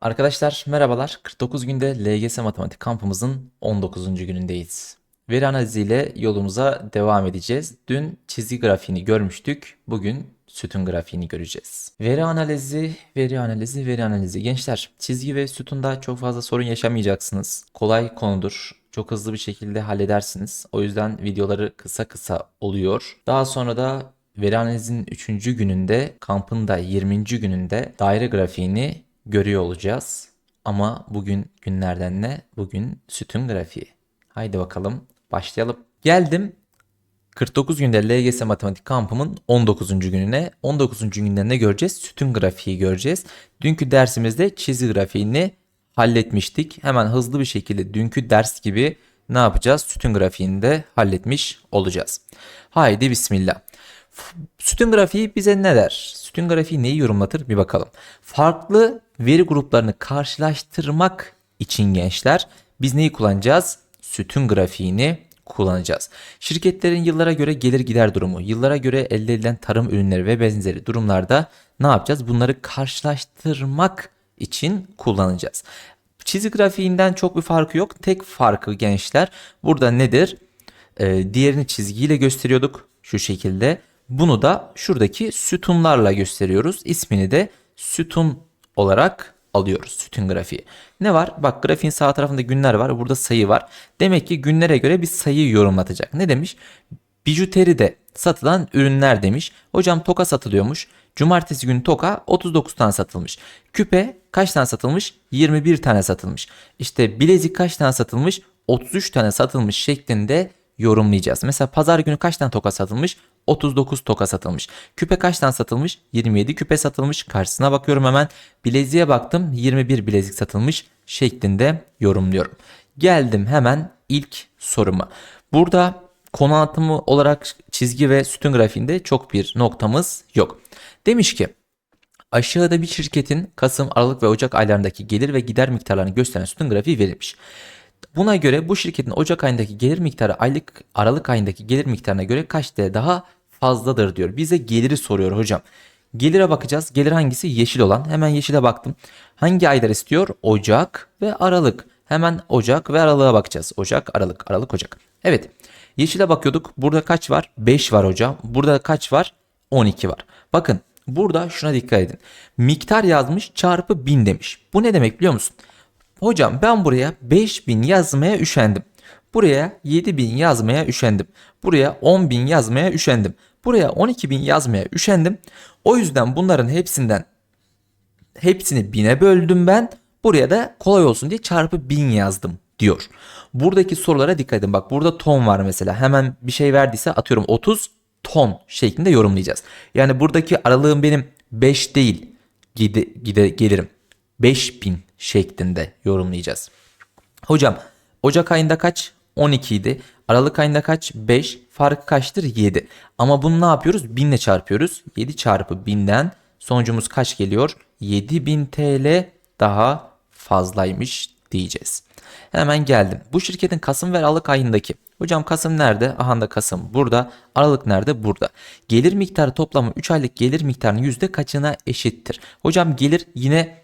Arkadaşlar merhabalar. 49 günde LGS Matematik kampımızın 19. günündeyiz. Veri analiziyle yolumuza devam edeceğiz. Dün çizgi grafiğini görmüştük. Bugün sütun grafiğini göreceğiz. Veri analizi, veri analizi, veri analizi. Gençler çizgi ve sütunda çok fazla sorun yaşamayacaksınız. Kolay konudur. Çok hızlı bir şekilde halledersiniz. O yüzden videoları kısa kısa oluyor. Daha sonra da veri analizinin 3. gününde, kampın da 20. gününde daire grafiğini görüyor olacağız. Ama bugün günlerden ne? Bugün sütun grafiği. Haydi bakalım başlayalım. Geldim 49 günde LGS matematik kampımın 19. gününe. 19. günde ne göreceğiz? Sütun grafiği göreceğiz. Dünkü dersimizde çizgi grafiğini halletmiştik. Hemen hızlı bir şekilde dünkü ders gibi ne yapacağız? Sütun grafiğini de halletmiş olacağız. Haydi bismillah. Sütun grafiği bize ne der? Sütun grafiği neyi yorumlatır? Bir bakalım. Farklı veri gruplarını karşılaştırmak için gençler biz neyi kullanacağız? Sütun grafiğini kullanacağız. Şirketlerin yıllara göre gelir gider durumu, yıllara göre elde edilen tarım ürünleri ve benzeri durumlarda ne yapacağız? Bunları karşılaştırmak için kullanacağız. Çizgi grafiğinden çok bir farkı yok. Tek farkı gençler burada nedir? Ee, diğerini çizgiyle gösteriyorduk şu şekilde. Bunu da şuradaki sütunlarla gösteriyoruz. İsmini de sütun olarak alıyoruz. Sütun grafiği. Ne var? Bak grafiğin sağ tarafında günler var. Burada sayı var. Demek ki günlere göre bir sayıyı yorumlatacak. Ne demiş? Bijuteride satılan ürünler demiş. Hocam toka satılıyormuş. Cumartesi günü toka 39 tane satılmış. Küpe kaç tane satılmış? 21 tane satılmış. İşte bilezik kaç tane satılmış? 33 tane satılmış şeklinde yorumlayacağız. Mesela pazar günü kaç tane toka satılmış? 39 toka satılmış. Küpe kaç tane satılmış? 27 küpe satılmış. Karşısına bakıyorum hemen. Bileziğe baktım. 21 bilezik satılmış şeklinde yorumluyorum. Geldim hemen ilk soruma. Burada konu anlatımı olarak çizgi ve sütun grafiğinde çok bir noktamız yok. Demiş ki Aşağıda bir şirketin Kasım, Aralık ve Ocak aylarındaki gelir ve gider miktarlarını gösteren sütun grafiği verilmiş. Buna göre bu şirketin Ocak ayındaki gelir miktarı aylık Aralık ayındaki gelir miktarına göre kaç TL daha fazladır diyor. Bize geliri soruyor hocam. Gelire bakacağız. Gelir hangisi? Yeşil olan. Hemen yeşile baktım. Hangi aylar istiyor? Ocak ve Aralık. Hemen Ocak ve Aralık'a bakacağız. Ocak, Aralık, Aralık, Ocak. Evet. Yeşile bakıyorduk. Burada kaç var? 5 var hocam. Burada kaç var? 12 var. Bakın burada şuna dikkat edin. Miktar yazmış çarpı 1000 demiş. Bu ne demek biliyor musun? Hocam ben buraya 5000 yazmaya üşendim. Buraya 7000 yazmaya üşendim. Buraya 10000 yazmaya üşendim. Buraya 12000 yazmaya üşendim. O yüzden bunların hepsinden hepsini bine böldüm ben. Buraya da kolay olsun diye çarpı 1000 yazdım diyor. Buradaki sorulara dikkat edin. Bak burada ton var mesela. Hemen bir şey verdiyse atıyorum 30 ton şeklinde yorumlayacağız. Yani buradaki aralığım benim 5 değil gide, gide, gelirim. 5000 şeklinde yorumlayacağız. Hocam Ocak ayında kaç? 12 idi. Aralık ayında kaç? 5. Farkı kaçtır? 7. Ama bunu ne yapıyoruz? 1000 ile çarpıyoruz. 7 çarpı 1000'den sonucumuz kaç geliyor? 7000 TL daha fazlaymış diyeceğiz. Hemen geldim. Bu şirketin Kasım ve Aralık ayındaki. Hocam Kasım nerede? Aha da Kasım burada. Aralık nerede? Burada. Gelir miktarı toplamı 3 aylık gelir miktarının yüzde kaçına eşittir? Hocam gelir yine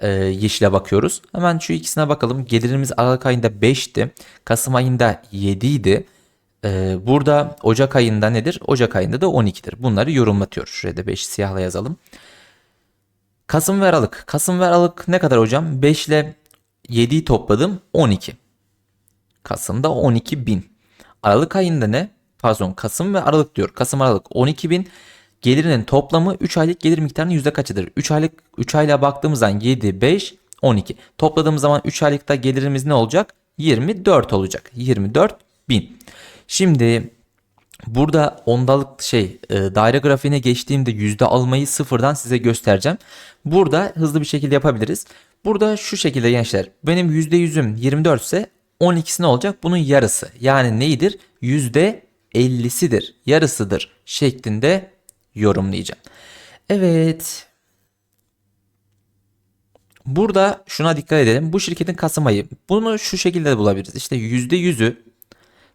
e, yeşile bakıyoruz. Hemen şu ikisine bakalım. Gelirimiz Aralık ayında 5'ti. Kasım ayında 7 idi. E, burada Ocak ayında nedir? Ocak ayında da 12'dir. Bunları yorumlatıyor. Şuraya da 5 siyahla yazalım. Kasım ve Aralık. Kasım ve Aralık ne kadar hocam? 5 ile 7'yi topladım 12. Kasım'da 12 bin. Aralık ayında ne? Pardon Kasım ve Aralık diyor. Kasım Aralık 12 bin. Gelirinin toplamı 3 aylık gelir miktarının yüzde kaçıdır? 3 aylık 3 aylığa baktığımızdan 7, 5, 12. Topladığımız zaman 3 aylıkta gelirimiz ne olacak? 24 olacak. 24 bin. Şimdi burada ondalık şey e, daire grafiğine geçtiğimde yüzde almayı sıfırdan size göstereceğim. Burada hızlı bir şekilde yapabiliriz. Burada şu şekilde gençler benim yüzde yüzüm 24 ise 12'si ne olacak? Bunun yarısı. Yani neydir? Yüzde 50'sidir. Yarısıdır şeklinde yorumlayacağım. Evet. Burada şuna dikkat edelim. Bu şirketin Kasım ayı. Bunu şu şekilde de bulabiliriz. İşte %100'ü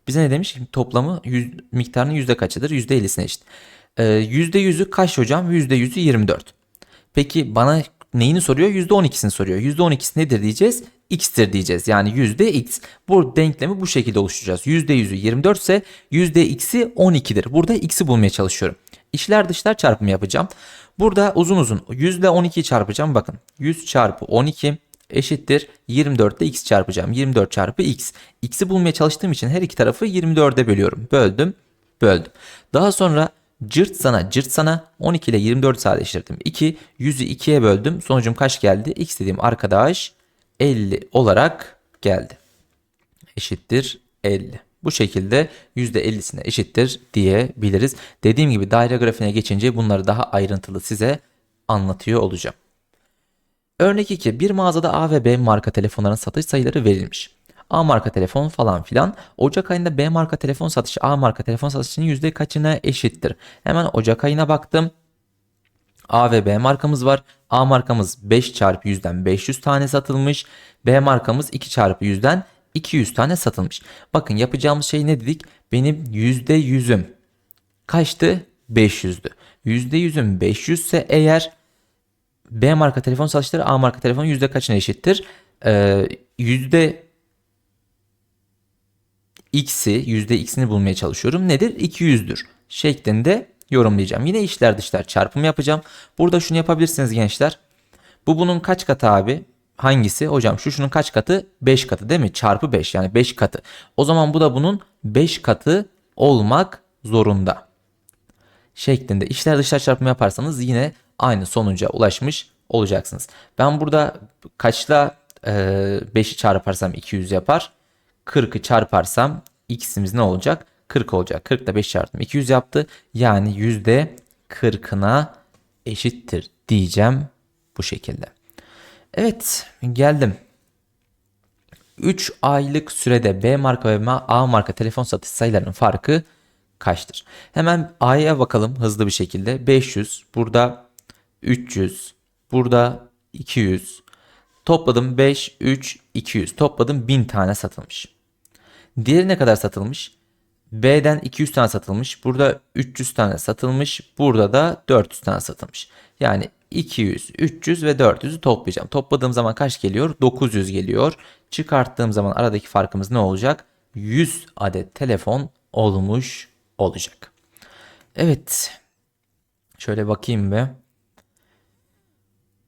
bize ne demiş? Toplamı yüz, miktarının yüzde kaçıdır? %50'sine eşit. Ee, %100'ü kaç hocam? %100'ü 24. Peki bana neyini soruyor? %12'sini soruyor. %12'si nedir diyeceğiz? X'tir diyeceğiz. Yani %X. Bu denklemi bu şekilde oluşturacağız. %100'ü 24 ise %X'i 12'dir. Burada X'i bulmaya çalışıyorum. İşler dışlar çarpımı yapacağım. Burada uzun uzun 100 ile 12'yi çarpacağım. Bakın 100 çarpı 12 eşittir 24 ile x çarpacağım. 24 çarpı x. X'i bulmaya çalıştığım için her iki tarafı 24'e bölüyorum. Böldüm, böldüm. Daha sonra cırt sana cırt sana 12 ile 24 sadeleştirdim. 2, 100'ü 2'ye böldüm. Sonucum kaç geldi? X dediğim arkadaş 50 olarak geldi. Eşittir 50. Bu şekilde %50'sine eşittir diyebiliriz. Dediğim gibi daire grafiğine geçince bunları daha ayrıntılı size anlatıyor olacağım. Örnek 2. Bir mağazada A ve B marka telefonların satış sayıları verilmiş. A marka telefon falan filan. Ocak ayında B marka telefon satışı A marka telefon satışının yüzde kaçına eşittir? Hemen Ocak ayına baktım. A ve B markamız var. A markamız 5 çarpı 100'den 500 tane satılmış. B markamız 2 çarpı 100'den 200 tane satılmış. Bakın yapacağımız şey ne dedik? Benim %100'üm kaçtı? 500'dü. %100'üm 500 ise eğer B marka telefon satışları A marka telefonun yüzde kaçına eşittir? Ee, yüzde x'i yüzde x'ini bulmaya çalışıyorum. Nedir? 200'dür şeklinde yorumlayacağım. Yine işler dışlar çarpım yapacağım. Burada şunu yapabilirsiniz gençler. Bu bunun kaç katı abi? Hangisi? Hocam şu şunun kaç katı? 5 katı değil mi? Çarpı 5 yani 5 katı. O zaman bu da bunun 5 katı olmak zorunda. Şeklinde işler dışlar çarpımı yaparsanız yine aynı sonuca ulaşmış olacaksınız. Ben burada kaçla e, 5'i çarparsam 200 yapar. 40'ı çarparsam x'imiz ne olacak? 40 olacak. 40 ile 5 çarptım 200 yaptı. Yani yüzde 40'ına eşittir diyeceğim bu şekilde. Evet geldim. 3 aylık sürede B marka ve A marka telefon satış sayılarının farkı kaçtır? Hemen A'ya bakalım hızlı bir şekilde. 500, burada 300, burada 200. Topladım 5, 3, 200. Topladım 1000 tane satılmış. Diğeri ne kadar satılmış? B'den 200 tane satılmış. Burada 300 tane satılmış. Burada da 400 tane satılmış. Yani 200, 300 ve 400'ü toplayacağım. Topladığım zaman kaç geliyor? 900 geliyor. Çıkarttığım zaman aradaki farkımız ne olacak? 100 adet telefon olmuş olacak. Evet. Şöyle bakayım be.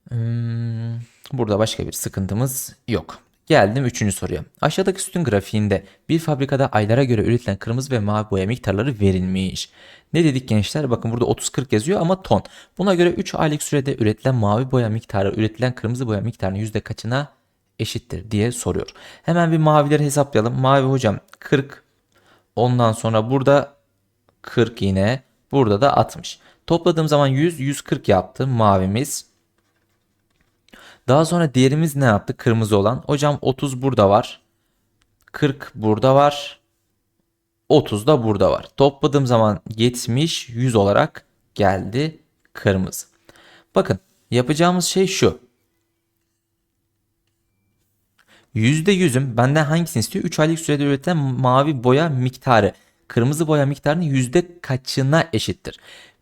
Hmm, burada başka bir sıkıntımız yok. Geldim üçüncü soruya. Aşağıdaki sütun grafiğinde bir fabrikada aylara göre üretilen kırmızı ve mavi boya miktarları verilmiş. Ne dedik gençler? Bakın burada 30-40 yazıyor ama ton. Buna göre 3 aylık sürede üretilen mavi boya miktarı üretilen kırmızı boya miktarının yüzde kaçına eşittir diye soruyor. Hemen bir mavileri hesaplayalım. Mavi hocam 40. Ondan sonra burada 40 yine. Burada da 60. Topladığım zaman 100, 140 yaptı mavimiz. Daha sonra diğerimiz ne yaptı? Kırmızı olan. Hocam 30 burada var. 40 burada var. 30 da burada var. Topladığım zaman 70 100 olarak geldi kırmızı. Bakın yapacağımız şey şu. %100'üm benden hangisini istiyor? 3 aylık sürede üretilen mavi boya miktarı. Kırmızı boya miktarının yüzde kaçına eşittir?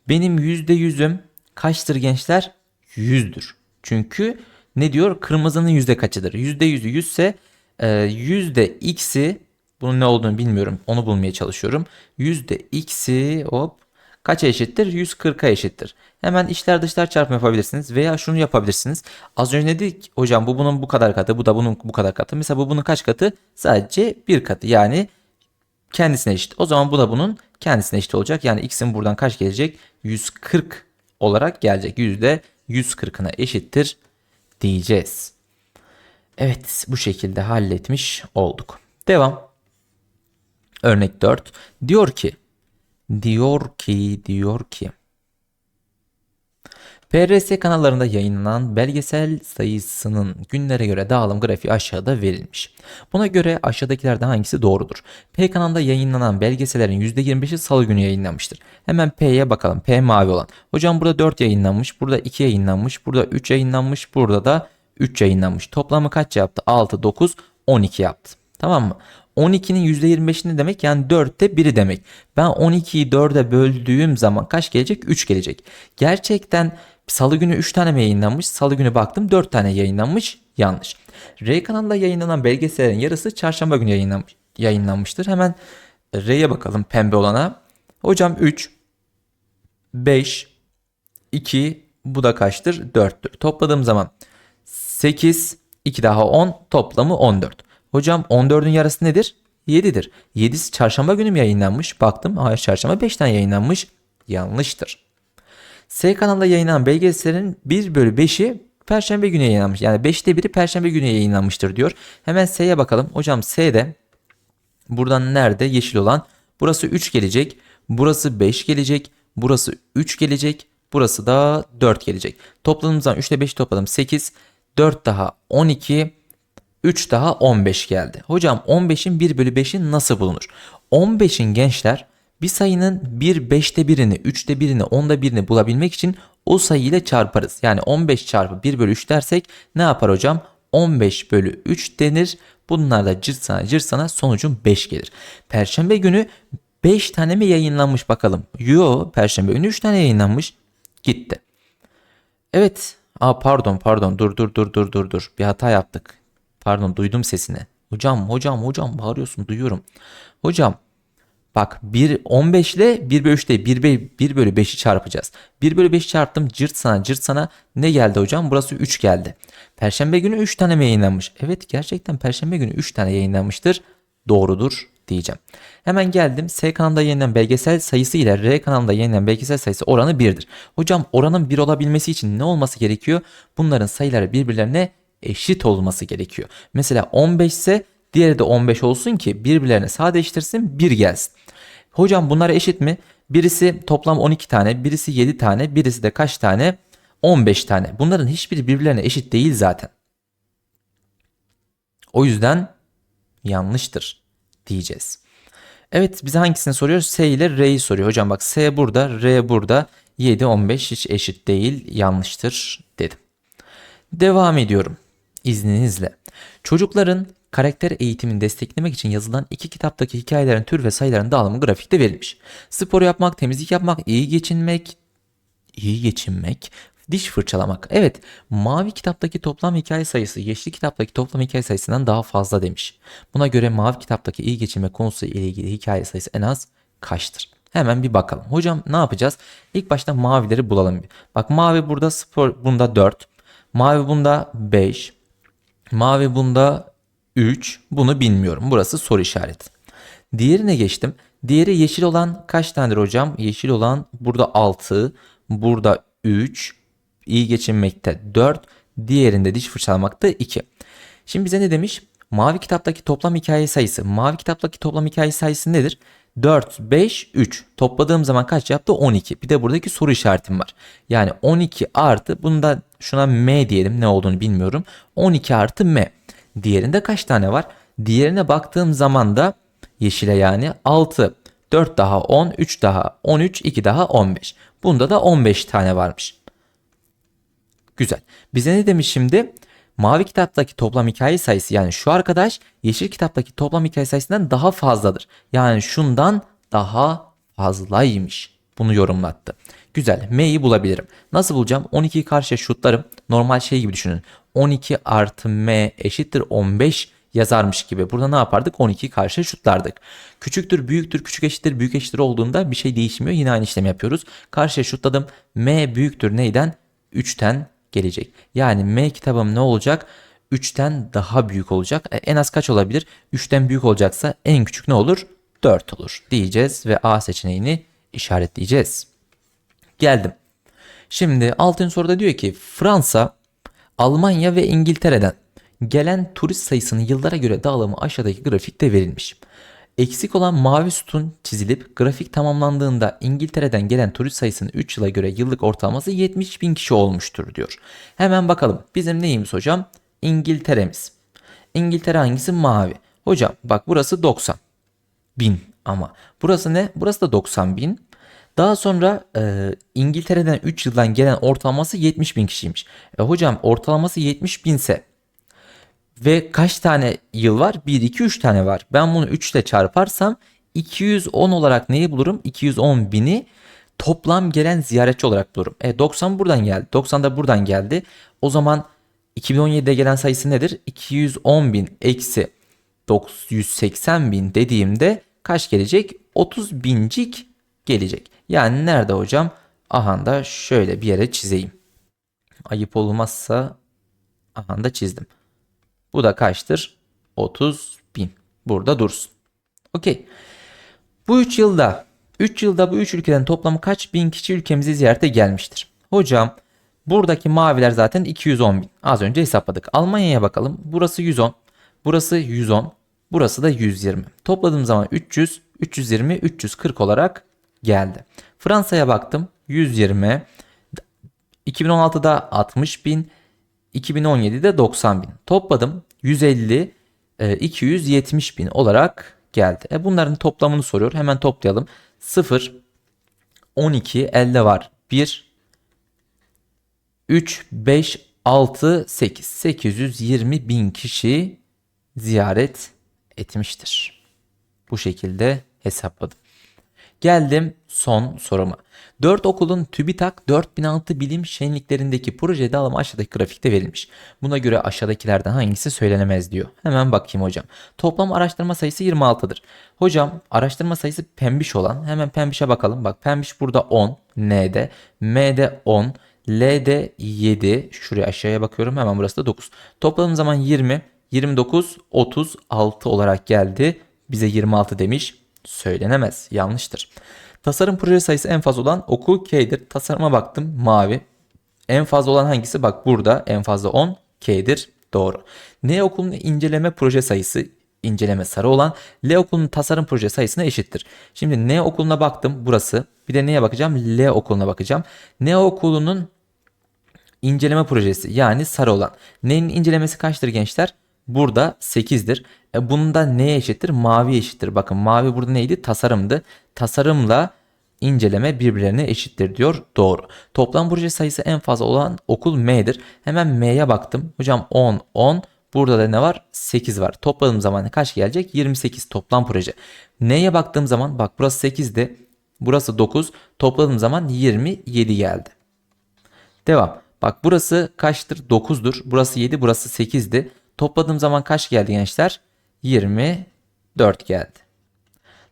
Benim %100'üm kaçtır gençler? 100'dür. Çünkü ne diyor? Kırmızının yüzde kaçıdır? Yüzde yüzü yüzse e, yüzde x'i bunun ne olduğunu bilmiyorum. Onu bulmaya çalışıyorum. Yüzde x'i hop kaça eşittir? 140'a eşittir. Hemen içler dışlar çarpımı yapabilirsiniz veya şunu yapabilirsiniz. Az önce dedik hocam bu bunun bu kadar katı, bu da bunun bu kadar katı. Mesela bu bunun kaç katı? Sadece bir katı. Yani kendisine eşit. O zaman bu da bunun kendisine eşit olacak. Yani x'in buradan kaç gelecek? 140 olarak gelecek. Yüzde 140'ına eşittir diyeceğiz. Evet bu şekilde halletmiş olduk. Devam. Örnek 4. Diyor ki diyor ki diyor ki PRS kanallarında yayınlanan belgesel sayısının günlere göre dağılım grafiği aşağıda verilmiş. Buna göre aşağıdakilerden hangisi doğrudur? P kanalında yayınlanan belgesellerin %25'i salı günü yayınlanmıştır. Hemen P'ye bakalım. P mavi olan. Hocam burada 4 yayınlanmış, burada 2 yayınlanmış, burada 3 yayınlanmış, burada da 3 yayınlanmış. Toplamı kaç yaptı? 6, 9, 12 yaptı. Tamam mı? 12'nin %25'i ne demek? Yani 4'te 1'i demek. Ben 12'yi 4'e böldüğüm zaman kaç gelecek? 3 gelecek. Gerçekten Salı günü 3 tane mi yayınlanmış? Salı günü baktım 4 tane yayınlanmış. Yanlış. R kanalında yayınlanan belgesellerin yarısı çarşamba günü yayınlanmış, yayınlanmıştır. Hemen R'ye bakalım pembe olana. Hocam 3, 5, 2, bu da kaçtır? 4'tür. Topladığım zaman 8, 2 daha 10, toplamı 14. Hocam 14'ün yarısı nedir? 7'dir. 7'si çarşamba günü mü yayınlanmış? Baktım hayır çarşamba 5 tane yayınlanmış. Yanlıştır. S kanalında yayınlanan belgesellerin 1 bölü 5'i Perşembe günü yayınlanmış. Yani 5'te 1'i Perşembe günü yayınlanmıştır diyor. Hemen S'ye bakalım. Hocam S'de buradan nerede yeşil olan? Burası 3 gelecek. Burası 5 gelecek. Burası 3 gelecek. Burası da 4 gelecek. Topladığımızdan 3 ile 5 topladım 8. 4 daha 12. 3 daha 15 geldi. Hocam 15'in 1 bölü 5'i nasıl bulunur? 15'in gençler bir sayının 1 5'te birini, 3'te birini, 10'da birini bulabilmek için o sayı ile çarparız. Yani 15 çarpı 1 bölü 3 dersek ne yapar hocam? 15 bölü 3 denir. Bunlar da cırt sana cırt sana sonucun 5 gelir. Perşembe günü 5 tane mi yayınlanmış bakalım. Yo perşembe günü 3 tane yayınlanmış. Gitti. Evet. Aa pardon pardon dur dur dur dur dur dur. Bir hata yaptık. Pardon duydum sesini. Hocam hocam hocam bağırıyorsun duyuyorum. Hocam Bak 1 15 ile 1 bölü 3 değil 1, 1 bölü 5'i çarpacağız. 1 bölü 5 çarptım cırt sana cırt sana ne geldi hocam? Burası 3 geldi. Perşembe günü 3 tane mi yayınlanmış? Evet gerçekten Perşembe günü 3 tane yayınlanmıştır. Doğrudur diyeceğim. Hemen geldim. S kanalında yayınlanan belgesel sayısı ile R kanalında yayınlanan belgesel sayısı oranı 1'dir. Hocam oranın 1 olabilmesi için ne olması gerekiyor? Bunların sayıları birbirlerine eşit olması gerekiyor. Mesela 15 ise diğeri de 15 olsun ki birbirlerine sadeleştirsin 1 gelsin. Hocam bunlar eşit mi? Birisi toplam 12 tane, birisi 7 tane, birisi de kaç tane? 15 tane. Bunların hiçbiri birbirlerine eşit değil zaten. O yüzden yanlıştır diyeceğiz. Evet bize hangisini soruyor? S ile R'yi soruyor. Hocam bak S burada, R burada. 7, 15 hiç eşit değil. Yanlıştır dedim. Devam ediyorum izninizle. Çocukların karakter eğitimini desteklemek için yazılan iki kitaptaki hikayelerin tür ve sayıların dağılımı grafikte verilmiş. Spor yapmak, temizlik yapmak, iyi geçinmek, iyi geçinmek, diş fırçalamak. Evet, mavi kitaptaki toplam hikaye sayısı yeşil kitaptaki toplam hikaye sayısından daha fazla demiş. Buna göre mavi kitaptaki iyi geçinme konusu ile ilgili hikaye sayısı en az kaçtır? Hemen bir bakalım. Hocam ne yapacağız? İlk başta mavileri bulalım. Bak mavi burada spor bunda 4. Mavi bunda 5. Mavi bunda 3. Bunu bilmiyorum. Burası soru işareti. Diğerine geçtim. Diğeri yeşil olan kaç tanedir hocam? Yeşil olan burada 6. Burada 3. İyi geçinmekte 4. Diğerinde diş fırçalamakta 2. Şimdi bize ne demiş? Mavi kitaptaki toplam hikaye sayısı. Mavi kitaptaki toplam hikaye sayısı nedir? 4, 5, 3. Topladığım zaman kaç yaptı? 12. Bir de buradaki soru işaretim var. Yani 12 artı bunda şuna M diyelim ne olduğunu bilmiyorum. 12 artı M. Diğerinde kaç tane var? Diğerine baktığım zaman da yeşile yani 6. 4 daha 10, 3 daha 13, 2 daha 15. Bunda da 15 tane varmış. Güzel. Bize ne demiş şimdi? Mavi kitaptaki toplam hikaye sayısı yani şu arkadaş yeşil kitaptaki toplam hikaye sayısından daha fazladır. Yani şundan daha fazlaymış. Bunu yorumlattı. Güzel. M'yi bulabilirim. Nasıl bulacağım? 12'yi karşıya şutlarım. Normal şey gibi düşünün. 12 artı M eşittir 15 yazarmış gibi. Burada ne yapardık? 12'yi karşıya şutlardık. Küçüktür, büyüktür, küçük eşittir, büyük eşittir olduğunda bir şey değişmiyor. Yine aynı işlemi yapıyoruz. Karşıya şutladım. M büyüktür neyden? 3'ten gelecek. Yani M kitabım ne olacak? 3'ten daha büyük olacak. E, en az kaç olabilir? 3'ten büyük olacaksa en küçük ne olur? 4 olur diyeceğiz ve A seçeneğini işaretleyeceğiz. Geldim. Şimdi altın soruda diyor ki Fransa, Almanya ve İngiltere'den gelen turist sayısının yıllara göre dağılımı aşağıdaki grafikte verilmiş. Eksik olan mavi sütun çizilip grafik tamamlandığında İngiltere'den gelen turist sayısının 3 yıla göre yıllık ortalaması 70 bin kişi olmuştur diyor. Hemen bakalım bizim neyimiz hocam? İngiltere'miz. İngiltere hangisi? Mavi. Hocam bak burası 90 bin ama. Burası ne? Burası da 90 bin. Daha sonra e, İngiltere'den 3 yıldan gelen ortalaması 70 bin kişiymiş. E, hocam ortalaması 70 binse ve kaç tane yıl var? 1, 2, 3 tane var. Ben bunu 3 ile çarparsam 210 olarak neyi bulurum? 210 bini toplam gelen ziyaretçi olarak bulurum. E 90 buradan geldi. 90 da buradan geldi. O zaman 2017'de gelen sayısı nedir? 210 bin eksi 980 bin dediğimde kaç gelecek? 30 bincik gelecek. Yani nerede hocam? Aha da şöyle bir yere çizeyim. Ayıp olmazsa aha da çizdim. Bu da kaçtır? 30 bin. Burada dursun. Okey. Bu 3 yılda 3 yılda bu 3 ülkeden toplamı kaç bin kişi ülkemize ziyarete gelmiştir? Hocam buradaki maviler zaten 210 bin. Az önce hesapladık. Almanya'ya bakalım. Burası 110. Burası 110. Burası da 120. Topladığım zaman 300, 320, 340 olarak geldi. Fransa'ya baktım. 120. 2016'da 60 bin. 2017'de 90 bin. Topladım 150, e, 270 bin olarak geldi. E bunların toplamını soruyor. Hemen toplayalım. 0, 12, elde var. 1, 3, 5, 6, 8. 820 bin kişi ziyaret etmiştir. Bu şekilde hesapladım. Geldim son soruma. 4 okulun TÜBİTAK 4006 bilim şenliklerindeki proje dağılımı aşağıdaki grafikte verilmiş. Buna göre aşağıdakilerden hangisi söylenemez diyor. Hemen bakayım hocam. Toplam araştırma sayısı 26'dır. Hocam araştırma sayısı pembiş olan hemen pembişe bakalım. Bak pembiş burada 10 N'de, M'de 10, L'de 7. Şuraya aşağıya bakıyorum hemen burası da 9. Topladığım zaman 20, 29, 36 olarak geldi. Bize 26 demiş. Söylenemez. Yanlıştır. Tasarım proje sayısı en fazla olan okul K'dir. Tasarıma baktım mavi. En fazla olan hangisi? Bak burada en fazla 10 K'dir. Doğru. N okulunun inceleme proje sayısı inceleme sarı olan L okulunun tasarım proje sayısına eşittir. Şimdi N okuluna baktım burası. Bir de neye bakacağım? L okuluna bakacağım. N okulunun inceleme projesi yani sarı olan. N'nin incelemesi kaçtır gençler? Burada 8'dir. E bunda neye eşittir? Mavi eşittir. Bakın mavi burada neydi? Tasarımdı. Tasarımla inceleme birbirlerine eşittir diyor. Doğru. Toplam proje sayısı en fazla olan okul M'dir. Hemen M'ye baktım. Hocam 10, 10. Burada da ne var? 8 var. Topladığım zaman kaç gelecek? 28 toplam proje. N'ye baktığım zaman bak burası 8'di. Burası 9. Topladığım zaman 27 geldi. Devam. Bak burası kaçtır? 9'dur. Burası 7, burası 8'di. Topladığım zaman kaç geldi gençler? 24 geldi.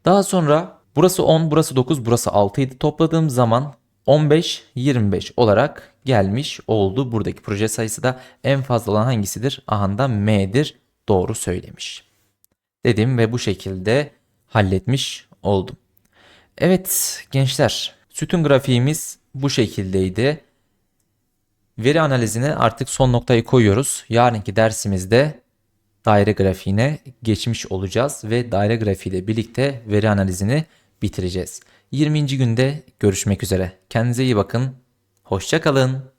Daha sonra burası 10, burası 9, burası 6 idi. Topladığım zaman 15, 25 olarak gelmiş oldu. Buradaki proje sayısı da en fazla olan hangisidir? Ahanda M'dir. Doğru söylemiş. Dedim ve bu şekilde halletmiş oldum. Evet gençler sütun grafiğimiz bu şekildeydi. Veri analizine artık son noktayı koyuyoruz. Yarınki dersimizde daire grafiğine geçmiş olacağız ve daire grafiği ile birlikte veri analizini bitireceğiz. 20. günde görüşmek üzere. Kendinize iyi bakın. Hoşça kalın.